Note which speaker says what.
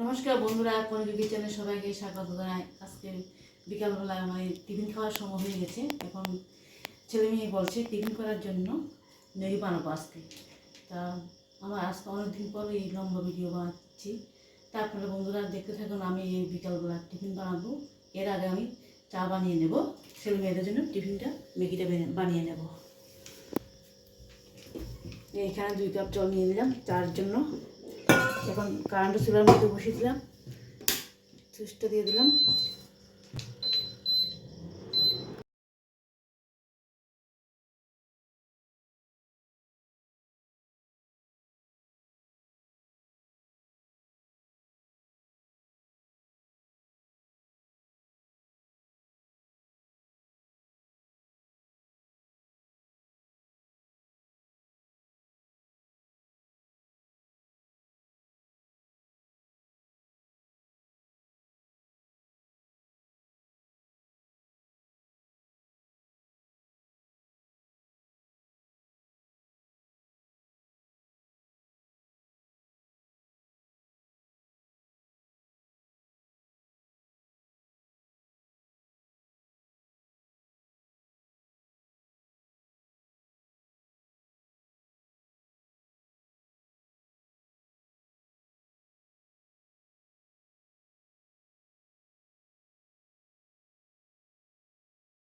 Speaker 1: নমস্কার বন্ধুরা কনকি কিচেনে সবাইকে স্বাগত জানাই। আজকে বিকালবেলা আমার টিফিন খাওয়ার সময় হয়ে গেছে। এখন ছেলে মেয়ে বলছে টিফিন করার জন্য ম্যাগি বানাবো আজকে। তা আমার আজকে অনেকদিন পর এই লম্বা ভিডিও বানাচ্ছি। তারপরে বন্ধুরা দেখতে থাকুন, আমি এই বিকালবেলা টিফিন বানাবো। এর আগে আমি চা বানিয়ে নেব। ছেলে মেয়েদের জন্য টিফিনটা, ম্যাগিটা বানিয়ে নেব। এইখানে দুই কাপ জল নিয়ে নিলাম। চার জন্য এখন কারেন্টও চুলার মধ্যে বসিয়েছিলাম সুইচটা দিয়ে দিলাম।